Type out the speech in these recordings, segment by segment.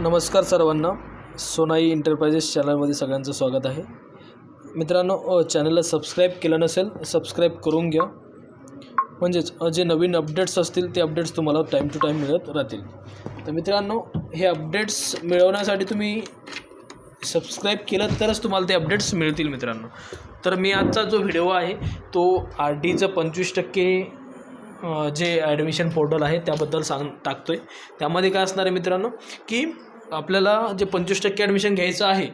नमस्कार सर्वांना. सोनाई एंटरप्राइजेस चॅनलमध्ये सगळ्यांचं स्वागत आहे. मित्रांनो चॅनलला सबस्क्राईब केलं नसेल सबस्क्राईब करून घ्या. म्हणजेच जे नवीन अपडेट्स असतील ते अपडेट्स तुम्हाला टाईम टू टाईम मिळत राहतील. तर मित्रांनो हे अपडेट्स मिळवण्यासाठी तुम्ही सबस्क्राईब केलं तरच तुम्हाला ते अपडेट्स मिळतील मित्रांनो. तर मी आजचा जो व्हिडिओ आहे तो आर डीचं पंचवीस टक्के जे ॲडमिशन पोर्टल आहे त्याबद्दल सांग टाकतो आहे त्यामध्ये काय असणार आहे मित्रांनो की आपल्याला जे पंचवीस टक्के ॲडमिशन घ्यायचं आहे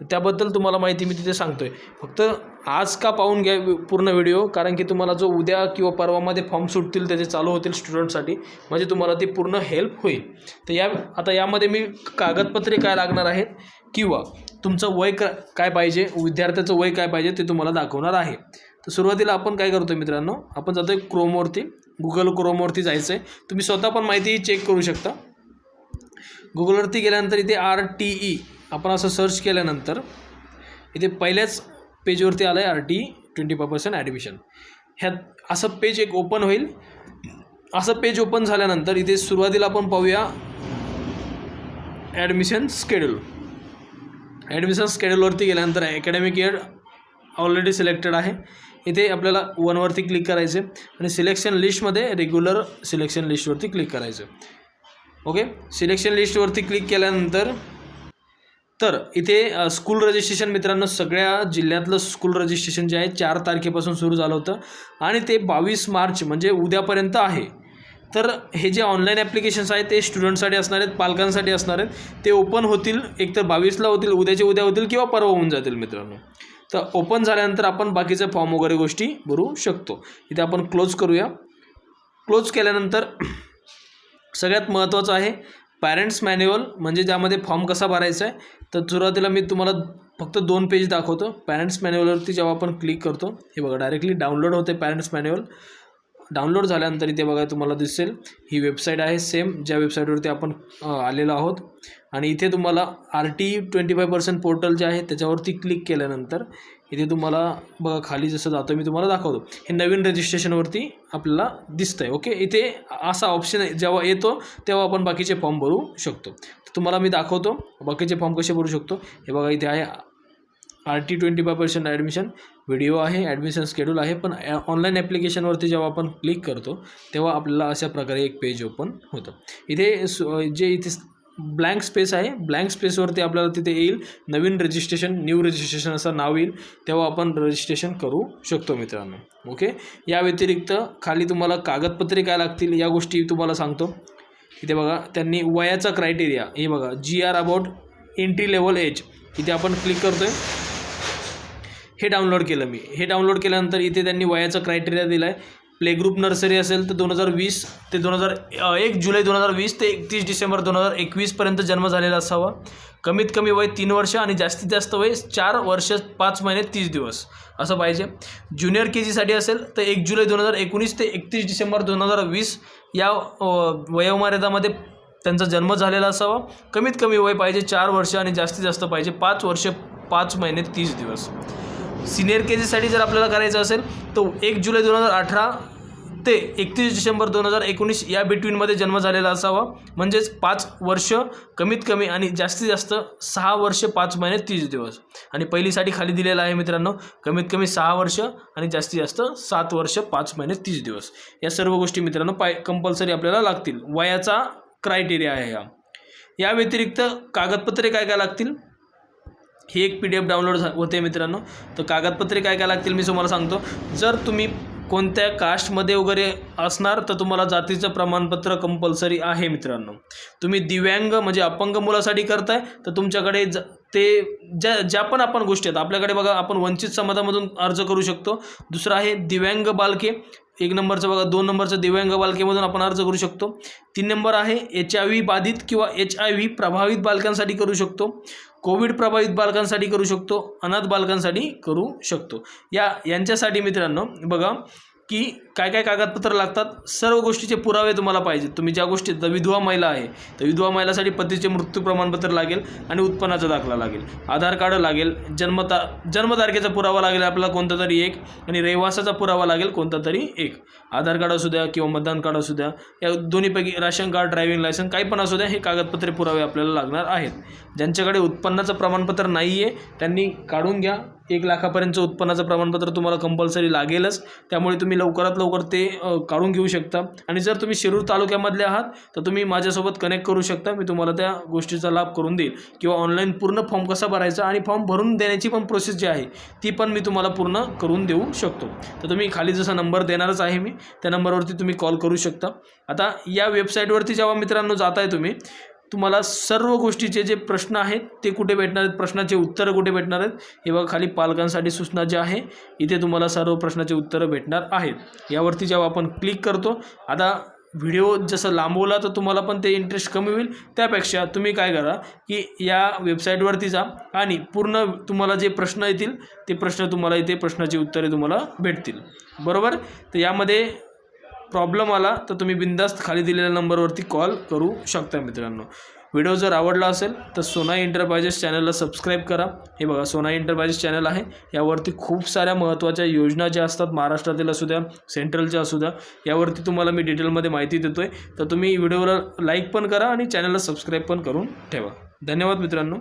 तर त्याबद्दल तुम्हाला माहिती मी तिथे सांगतो आहे फक्त आज का पाहून घ्या पूर्ण व्हिडिओ कारण की तुम्हाला जो उद्या किंवा परवामध्ये फॉर्म सुटतील त्याचे चालू होतील स्टुडंटसाठी म्हणजे तुम्हाला ती पूर्ण हेल्प होईल. तर या आता यामध्ये मी कागदपत्रे काय लागणार आहेत किंवा तुमचं वय क काय पाहिजे विद्यार्थ्याचं वय काय पाहिजे ते तुम्हाला दाखवणार आहे. तर सुरुवातीला आपण काय करतो मित्रांनो आपण जातो आहे क्रोमवरती गुगल क्रोमवरती जायचं आहे तुम्ही स्वतः पण माहिती चेक करू शकता. गुगलवरती गेल्यानंतर इथे आर टी ई आपण असं सर्च केल्यानंतर इथे पहिल्याच पेजवरती आलं आहे R T twenty five percent admission ह्यात असं पेज एक ओपन होईल. असं पेज ओपन झाल्यानंतर इथे सुरुवातीला आपण पाहूया ॲडमिशन स्केड्यूल ॲडमिशन स्केड्यूलवरती गेल्यानंतर अकॅडमिक इयर ऑलरेडी सिलेक्टेड आहे. इथे आपल्याला वनवरती क्लिक करायचे आणि सिलेक्शन लिस्टमध्ये रेग्युलर सिलेक्शन लिस्टवरती क्लिक करायचं ओके? सिलेक्शन लिस्टवरती क्लिक केल्यानंतर तर इथे स्कूल रजिस्ट्रेशन मित्रांनो सगळ्या जिल्ह्यातलं स्कूल रजिस्ट्रेशन जे आहे चार तारखेपासून सुरू झालं होतं. आणि ते बावीस मार्च म्हणजे उद्यापर्यंत आहे. तर हे जे ऑनलाईन ॲप्लिकेशन्स आहेत ते स्टुडंटसाठी असणार आहेत पालकांसाठी असणार आहेत. ते ओपन होतील एकतर बावीसला होतील उद्याचे उद्या होतील किंवा परवा होऊन जातील मित्रांनो. तर ओपन झाल्यानंतर आपण बाकीचे फॉर्म वगैरे गोष्टी भरू शकतो. इथे आपण क्लोज करूया. क्लोज केल्यानंतर सगळ्यात महत्त्वाचं आहे पॅरेंट्स मॅन्युअल म्हणजे ज्यामध्ये फॉर्म कसा भरायचा आहे. तर सुरुवातीला मी तुम्हाला फक्त दोन पेज दाखवतो. पॅरेंट्स मॅन्युअलवरती जेव्हा आपण क्लिक करतो हे बघा डायरेक्टली डाउनलोड होते पॅरेंट्स मॅन्युअल डाउनलोड झाल्यानंतर इथे बघा तुम्हाला दिसेल ही वेबसाईट आहे सेम ज्या वेबसाईटवरती आपण आलेलो आहोत. आणि इथे तुम्हाला R T twenty five percent portal जे आहे त्याच्यावरती क्लिक केल्यानंतर इथे तुम्हाला बघा खाली जसं जातो मी तुम्हाला दाखवतो. हे नवीन रजिस्ट्रेशनवरती आपल्याला दिसतं आहे ओके इथे असा ऑप्शन जेव्हा येतो तेव्हा आपण बाकीचे फॉर्म भरू शकतो. तर तुम्हाला मी दाखवतो बाकीचे फॉर्म कसे भरू शकतो. हे बघा इथे आहे R T twenty five percent admission video आहे ॲडमिशन स्केड्यूल आहे पण ऑनलाईन ॲप्लिकेशनवरती जेव्हा आपण क्लिक करतो तेव्हा आपल्याला अशा प्रकारे एक पेज ओपन होतं. इथे सु- जे इथे ब्लँक स्पेस आहे. ब्लँक स्पेसवरती आपल्याला तिथे येईल. नवीन रजिस्ट्रेशन न्यू रजिस्ट्रेशन असं नाव येईल. तेव्हा आपण रजिस्ट्रेशन करू शकतो मित्रांनो. ओके या व्यतिरिक्त खाली तुम्हाला कागदपत्रे काय लागतील या गोष्टी तुम्हाला सांगतो. इथे बघा त्यांनी वयाचा क्रायटेरिया हे बघा जी are about entry level age इथे आपण क्लिक करतो आहे हे डाउनलोड केलं मी. हे डाउनलोड केल्यानंतर इथे त्यांनी वयाचा क्रायटेरिया दिला आहे प्ले ग्रुप नर्सरी असेल तर दोन हजार वीस ते दोन हजार एक जुलै दोन हजार वीस ते एकतीस डिसेंबर दोन हजार एकवीसपर्यंत जन्म झालेला असावा. कमीत कमी वय तीन वर्ष आणि जास्तीत जास्त वय चार वर्ष पाच महिने तीस दिवस असं पाहिजे. ज्युनियर के जीसाठी असेल तर एक जुलै दोन हजार एकोणीस ते एकतीस डिसेंबर दोन हजार वीस या वयोमर्यादामध्ये त्यांचा जन्म झालेला असावा. कमीत कमी वय पाहिजे चार वर्ष आणि जास्तीत जास्त पाहिजे पाच वर्ष पाच महिने तीस दिवस. सिनियर के जीसाठी जर आपल्याला करायचं असेल तर एक जुलै दोन हजार अठरा ते एकतीस डिसेंबर दोन हजार एकोणीस या बिटवीनमध्ये जन्म झालेला असावा. म्हणजेच पाच वर्ष कमीत कमी आणि जास्तीत जास्त सहा वर्ष पाच महिने तीस दिवस. आणि पहिलीसाठी खाली दिलेला आहे मित्रांनो कमीत कमी सहा वर्ष आणि जास्तीत जास्त सात वर्ष पाच महिने तीस दिवस. या सर्व गोष्टी मित्रांनो पाय कंपल्सरी आपल्याला लागतील. वयाचा क्रायटेरिया आहे हा. या व्यतिरिक्त कागदपत्रे काय काय लागतील? ही एक पी डी एफ डाउनलोड झा होते मित्रांनो. तर कागदपत्रे काय काय लागतील मी तुम्हाला सांगतो. जर तुम्ही कोणत्या कास्टमध्ये वगैरे असणार तर तुम्हाला जातीचं प्रमाणपत्र कंपल्सरी आहे मित्रांनो. तुम्ही दिव्यांग म्हणजे अपंग मुलासाठी करताय तर तुमच्याकडे ज ते ज्या ज्या पण आपण गोष्टी आहेत आपल्याकडे बघा आपण वंचित समाजामधून अर्ज करू शकतो. दुसरं आहे दिव्यांग बालके. एक नंबरचं बघा दोन नंबरचं दिव्यांग बालकेमधून आपण अर्ज करू शकतो. तीन नंबर आहे एच आय व्ही बाधित किंवा एच आय व्ही प्रभावित बालकांसाठी करू शकतो. कोविड प्रभावित बालकांसाठी करू शकतो. अनाथ बालकांसाठी करू शकतो. या यांच्यासाठी मित्रांनो बघा की काय काय कागदपत्र लागतात? सर्व गोष्टीचे पुरावे तुम्हाला पाहिजेत. तुम्ही ज्या गोष्टी विधवा महिला आहे तर विधवा महिलासाठी पतीचे मृत्यू प्रमाणपत्र लागेल आणि उत्पन्नाचा दाखला लागेल. आधार कार्ड लागेल. जन्मता जन्मतारखेचा पुरावा लागेल आपल्याला कोणता तरी एक आणि रहिवासाचा पुरावा लागेल कोणता तरी एक. आधार कार्ड असू द्या किंवा मतदान कार्ड असू द्या या दोन्हीपैकी राशन कार्ड ड्रायव्हिंग लायसन काही पण असू द्या हे कागदपत्रे पुरावे आपल्याला लागणार आहेत. ज्यांच्याकडे उत्पन्नाचं प्रमाणपत्र नाही आहे त्यांनी काढून घ्या. एक लाखापर्यंतचं उत्पन्नाचं प्रमाणपत्र तुम्हाला कंपल्सरी लागेलच. त्यामुळे तुम्ही लवकरात लवकर ते काढून घेऊ शकता. आणि जर तुम्ही शिरूर तालुक्यामधले आहात तर तुम्ही माझ्यासोबत कनेक्ट करू शकता. मी तुम्हाला त्या गोष्टीचा लाभ करून देईल. किंवा ऑनलाईन पूर्ण फॉर्म कसा भरायचा आणि फॉर्म भरून देण्याची पण प्रोसेस जी आहे ती पण मी तुम्हाला पूर्ण करून देऊ शकतो. तर तुम्ही खाली जसा नंबर देणारच आहे मी त्या नंबरवरती तुम्ही कॉल करू शकता. आता या वेबसाईटवरती जेव्हा मित्रांनो जाताय तुम्ही तुम्हाला सर्व गोष्टीचे जे प्रश्न आहेत ते कुठे भेटणार आहेत? प्रश्नाचे उत्तरं कुठे भेटणार आहेत? हे बघा खाली पालकांसाठी सूचना जे आहे इथे तुम्हाला सर्व प्रश्नाचे उत्तरं भेटणार आहेत. यावरती जेव्हा आपण क्लिक करतो आता व्हिडिओ जसं लांबवला तर तुम्हाला पण ते इंटरेस्ट कमी होईल. त्यापेक्षा तुम्ही काय करा की या वेबसाईटवरती जा आणि पूर्ण तुम्हाला जे प्रश्न येतील ते प्रश्न तुम्हाला इथे प्रश्नाची उत्तरे तुम्हाला भेटतील. बरोबर? तर यामध्ये प्रॉब्लेम आला तर तुम्ही बिंदास्त खाली दिलेल्या नंबरवरती कॉल करू शकता मित्रांनो. व्हिडिओ जर आवडला असेल तर सोना एंटरप्रायजेस चॅनलला सबस्क्राईब करा. हे बघा सोना एंटरप्रायजेस चॅनल आहे. यावरती खूप साऱ्या महत्त्वाच्या योजना ज्या असतात महाराष्ट्रातील असू द्या सेंट्रलच्या असू द्या यावरती तुम्हाला मी डिटेलमध्ये माहिती देतो आहे तर तुम्ही व्हिडिओला लाईक पण करा आणि चॅनलला सबस्क्राईब पण करून ठेवा. धन्यवाद मित्रांनो.